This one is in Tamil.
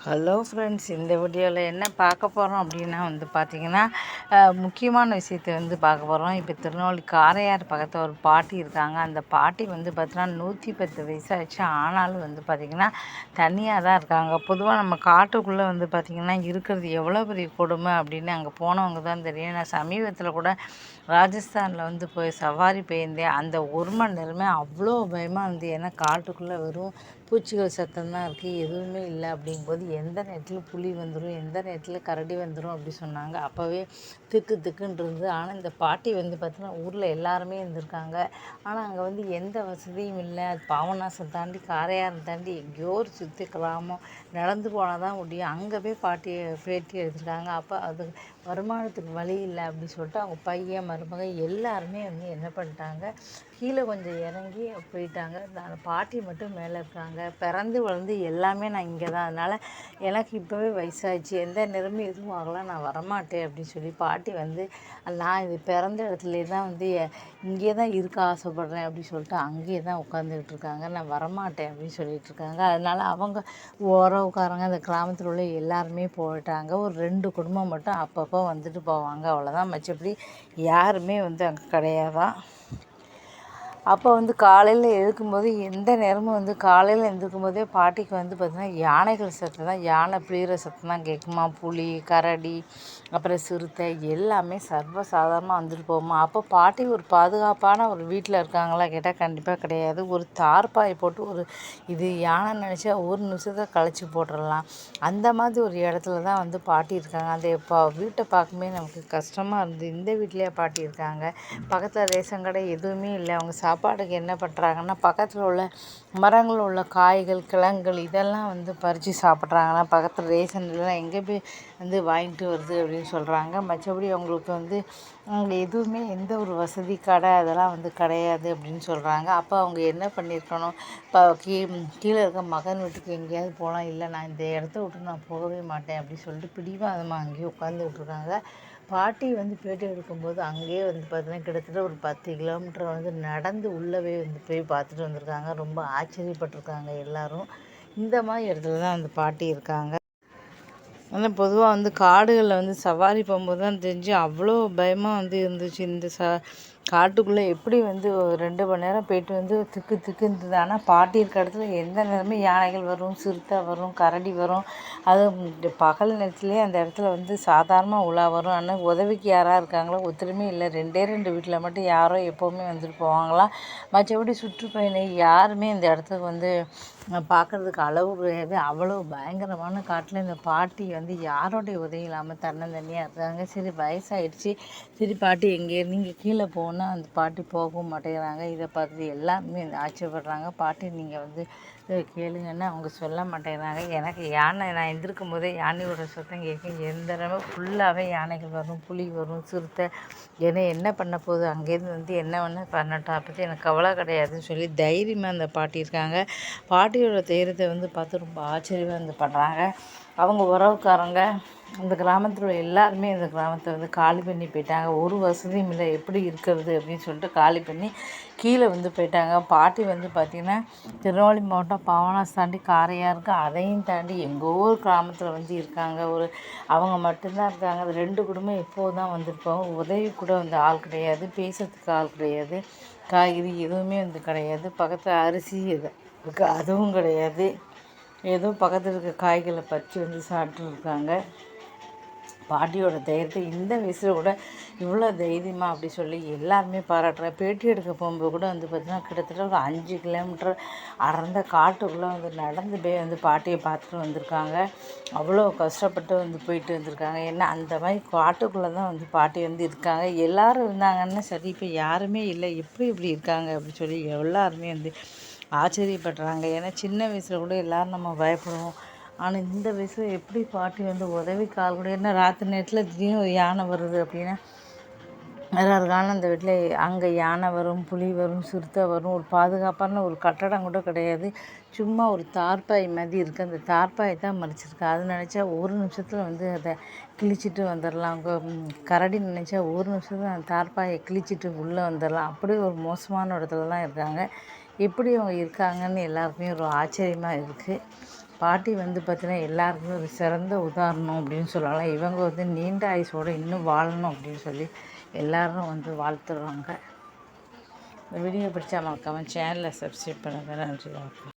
ஹலோ ஃப்ரெண்ட்ஸ் இந்த வீடியோவில் என்ன பார்க்க போகிறோம் அப்படின்னா வந்து பார்த்திங்கன்னா முக்கியமான விஷயத்தை வந்து பார்க்க போகிறோம் இப்போ திருநெல்வேலி காரையார் பக்கத்தில் ஒரு பாட்டி இருக்காங்க. அந்த பாட்டி வந்து பார்த்தீங்கன்னா நூற்றி பத்து வயசாகிடுச்சு ஆனாலும் வந்து பார்த்திங்கன்னா தனியாக தான் இருக்காங்க. பொதுவாக நம்ம காட்டுக்குள்ளே வந்து பார்த்திங்கன்னா இருக்கிறது எவ்வளோ பெரிய கொடுமை அப்படின்னு அங்கே போனவங்க தான் தெரியும். நான் சமீபத்தில் கூட ராஜஸ்தானில் வந்து போய் சவாரி போயிருந்தேன். அந்த ஒரு மணி நேரமே அவ்வளோ பயமாக இருந்து ஏன்னா காட்டுக்குள்ளே வெறும் பூச்சிகள் சத்தம் தான் இருக்குது எதுவுமே இல்லை அப்படிங்கும்போது எந்த நேரத்தில் புலி வந்துடும் எந்த நேரத்தில் கரடி வந்துடும் அப்படி சொன்னாங்க. அப்போவே திக்கு திக்குன்னு இருந்தது. ஆனால் இந்த பாட்டி வந்து பார்த்தீங்கன்னா ஊரில் எல்லாருமே இருந்திருக்காங்க. ஆனால் அங்கே வந்து எந்த வசதியும் இல்லை. அது பாவநாசம் தாண்டி காரையாரம் தாண்டி எங்கேயோ ஒரு சுற்றி கிராமம் நடந்து போனால் தான் முடியும். அங்கே போய் பாட்டியை பேட்டி எடுத்துருக்காங்க. அப்போ அது வருமானத்துக்கு வழி இல்லை அப்படின்னு சொல்லிட்டு அவங்க பையன் மருமக எல்லாருமே வந்து என்ன பண்ணிட்டாங்க? கீழே கொஞ்சம் இறங்கி போயிட்டாங்க. அந்த பாட்டி மட்டும் மேலே இருக்காங்க. பிறந்து வளர்ந்து எல்லாமே நான் இங்கே தான் அதனால் எனக்கு இப்போவே வயசாகிடுச்சு எந்த நிறமும் எதுவும் ஆகலாம் நான் வரமாட்டேன் அப்படின்னு சொல்லி பாட்டி பாட்டி வந்து நான் இது பிறந்த இடத்துல தான் வந்து இங்கே தான் இருக்க ஆசைப்பட்றேன் அப்படின்னு சொல்லிட்டு அங்கேயே தான் உட்காந்துக்கிட்டு இருக்காங்க. நான் வரமாட்டேன் அப்படின்னு சொல்லிட்டு இருக்காங்க. அதனால் அவங்க உறவுக்காரங்க அந்த கிராமத்தில் உள்ள எல்லாருமே போயிட்டாங்க. ஒரு ரெண்டு குடும்பம் மட்டும் அப்பப்போ வந்துட்டு போவாங்க. அவ்வளோதான் மற்றபடி யாருமே வந்து அங்கே கிடையாதான் அப்போ வந்து காலையில் எழுக்கும்போது எந்த நேரமும் வந்து காலையில் எழுந்திருக்கும் போதே பாட்டிக்கு வந்து பார்த்திங்கன்னா யானைகள் சத்தம் தான். யானை பிழிகிற சத்தம் தான் கேட்குமா? புலி கரடி அப்புறம் சிறுத்தை எல்லாமே சர்வ சாதாரணமாக வந்துட்டு போகுமா? அப்போ பாட்டி ஒரு பாதுகாப்பான ஒரு வீட்டில் இருக்காங்களா கேட்டால் கண்டிப்பாக கிடையாது. ஒரு தார்பாய் போட்டு ஒரு இது யானை நினச்சா ஒரு நிமிஷத்தை கழிச்சு போட்டுடலாம் அந்த மாதிரி ஒரு இடத்துல தான் வந்து பாட்டி இருக்காங்க. அந்த இப்போ வீட்டை பார்க்கும்போது நமக்கு கஷ்டமாக இருந்து இந்த வீட்லேயே பாட்டி இருக்காங்க. பக்கத்தில் ரேஷன் கடை எதுவுமே இல்லை. அவங்க சாப்பாடுக்கு என்ன பண்ணுறாங்கன்னா பக்கத்தில் உள்ள மரங்களில் உள்ள காய்கள் கிழங்குகள் இதெல்லாம் வந்து பறித்து சாப்பிட்றாங்கன்னா பக்கத்தில் ரேஷன்லாம் எங்கே போய் வந்து வாங்கிட்டு வருது அப்படின்னு சொல்கிறாங்க. மற்றபடி அவங்களுக்கு வந்து அங்கே எதுவுமே எந்த ஒரு வசதி கடை அதெல்லாம் வந்து கிடையாது அப்படின்னு சொல்கிறாங்க. அப்போ அவங்க என்ன பண்ணியிருக்கணும்? இப்போ கீ கீழே இருக்க மகன் வீட்டுக்கு எங்கேயாவது போகலாம். இல்லை நான் இந்த இடத்த விட்டு நான் போகவே மாட்டேன் அப்படின்னு சொல்லிட்டு பிடிவாதமாக அங்கேயே உட்காந்துக்கிட்டு இருக்காங்க பாட்டி வந்து பேட்டி எடுக்கும்போது அங்கேயே வந்து பார்த்தீங்கன்னா கிட்டத்தட்ட ஒரு பத்து கிலோமீட்டர் வந்து நடந்து உள்ளவே வந்து போய் பார்த்துட்டு வந்திருக்காங்க. ரொம்ப ஆச்சரியப்பட்டிருக்காங்க எல்லாரும். இந்த மாதிரி இடத்துல தான் அந்த பாட்டி இருக்காங்க. ஆனால் பொதுவாக வந்து காடுகளில் வந்து சவாரி போகும்போது தான் தெரிஞ்சு அவ்வளோ பயமாக வந்து இருந்துச்சு. இந்த ச காட்டுக்குள்ளே எப்படி வந்து ஒரு ரெண்டு மணி நேரம் போயிட்டு வந்து திக்கு திக்கு இருந்தது. ஆனால் பாட்டி இருக்க இடத்துல எந்த நேரமும் யானைகள் வரும் சிறுத்தை வரும் கரடி வரும். அது பகல் நேரத்துலேயே அந்த இடத்துல வந்து சாதாரணமாக உலா வரும். ஆனால் உதவிக்கு யாராக இருக்காங்களோ ஒத்துருமே இல்லை. ரெண்டே ரெண்டு வீட்டில் மட்டும் யாரோ எப்போவுமே வந்துட்டு போவாங்களாம் மற்றபடி சுற்றுப்பயணி யாருமே இந்த இடத்துக்கு வந்து பார்க்குறதுக்கு அளவு கிடையாது. அவ்வளோ பயங்கரமான காட்டில் இந்த பாட்டி வந்து யாரோடைய உதவி இல்லாமல் தன்னந்தனியாக இருக்காங்க? சரி வயசாகிடுச்சு சரி பாட்டி எங்கே? நீங்கள் கீழே போனால் அந்த பாட்டி போகவும் மாட்டேங்கிறாங்க. இதை பார்த்து எல்லாருமே ஆச்சரியப்படுறாங்க. பாட்டி நீங்கள் வந்து கேளுங்கன்னா அவங்க சொல்ல மாட்டேங்கிறாங்க. எனக்கு யானை நான் எந்திருக்கும் போதே யானையோட சத்தம் கேட்கும் எந்த தடவை ஃபுல்லாகவே யானைகள் வரும் புலி வரும் சிறுத்தை. ஏன்னா என்ன பண்ண போகுது? அங்கேருந்து வந்து என்ன வேணால் பண்ணட்டும். அதை பற்றி எனக்கு கவலை கிடையாதுன்னு சொல்லி தைரியமாக அந்த பாட்டி இருக்காங்க. பாட்டியோட தைரியத்தை வந்து பார்த்து ரொம்ப ஆச்சரியமாக வந்து பண்ணுறாங்க அவங்க உறவுக்காரங்க இந்த கிராமத்தில் உள்ள எல்லாருமே இந்த கிராமத்தை வந்து காலி பண்ணி போயிட்டாங்க. ஒரு வசதியும் இல்லை. எப்படி இருக்கிறது அப்படின்னு சொல்லிட்டு காலி பண்ணி கீழே வந்து போயிட்டாங்க. பாட்டி வந்து பார்த்திங்கன்னா திருநெல்வேலி மாவட்டம் பாவனாஸ் தாண்டி காரையாக இருக்குது அதையும் தாண்டி எங்கள் ஊர் கிராமத்தில் வந்து இருக்காங்க. ஒரு அவங்க மட்டும்தான் இருக்காங்க. அது ரெண்டு குடும்பம் எப்போது தான் வந்திருப்பாங்க. உதவி கூட வந்து ஆள் கிடையாது. பேசுறதுக்கு ஆள் கிடையாது. காய்கறி எதுவுமே வந்து கிடையாது. பக்கத்தில் அரிசி எது இருக்குது அதுவும் கிடையாது. ஏதோ பக்கத்தில் இருக்க காய்களை பறித்து வந்து சாப்பிட்டுருக்காங்க பாட்டியோட தைரியத்தை இந்த வயசில் கூட இவ்வளோ தைரியமா அப்படி சொல்லி எல்லாருமே பாராட்டுறேன் பேட்டி எடுக்க போகும்போது கூட வந்து பார்த்திங்கன்னா கிட்டத்தட்ட ஒரு அஞ்சு கிலோமீட்டர் அடர்ந்த காட்டுக்குள்ளே வந்து நடந்து போய் வந்து பாட்டியை பார்த்துட்டு வந்திருக்காங்க. அவ்வளோ கஷ்டப்பட்டு வந்து போயிட்டு வந்திருக்காங்க. ஏன்னா அந்த மாதிரி காட்டுக்குள்ளே தான் வந்து பாட்டி வந்து இருக்காங்க. எல்லோரும் இருந்தாங்கன்னா சரி இப்போ யாருமே இல்லை. எப்படி இப்படி இருக்காங்க அப்படின்னு சொல்லி எல்லாருமே வந்து ஆச்சரியப்படுறாங்க. ஏன்னா சின்ன வயசில் கூட எல்லோரும் நம்ம பயப்படுவோம். ஆனால் இந்த வயசில் எப்படி பாட்டி வந்து உதவி கால் கூட என்ன ராத்திரி நேரத்தில் திடீர்னு ஒரு யானை வருது அப்படின்னா வேறு காலம் அந்த வீட்டில் அங்கே யானை வரும் புலி வரும் சிறுத்தை வரும் ஒரு பாதுகாப்பான ஒரு கட்டடம் கூட கிடையாது. சும்மா ஒரு தார்பாய் மாதிரி இருக்குது அந்த தார்பாயை தான் மறைச்சிருக்கு. அது நினச்சா ஒரு நிமிஷத்தில் வந்து அதை கிழிச்சிட்டு வந்துடலாம். அவங்க கரடி நினச்சா ஒரு நிமிஷத்தில் அந்த தார்பாயை கிழிச்சிட்டு உள்ளே வந்துடலாம். அப்படியே ஒரு மோசமான இடத்துல தான் இருக்காங்க. எப்படி அவங்க இருக்காங்கன்னு எல்லாருக்குமே ஒரு ஆச்சரியமாக இருக்குது பாட்டி வந்து பார்த்திங்கன்னா எல்லாருக்குமே ஒரு சிறந்த உதாரணம் அப்படின்னு சொல்லலாம். இவங்க வந்து நீண்ட ஆயுசோடு இன்னும் வாழணும் அப்படின்னு சொல்லி எல்லாரும் வந்து வாழ்த்துடுறாங்க இந்த வீடியோ பிடிச்சா மறக்காமல் சேனலை சப்ஸ்கிரைப் பண்ணுங்கள் நன்றி வணக்கம்.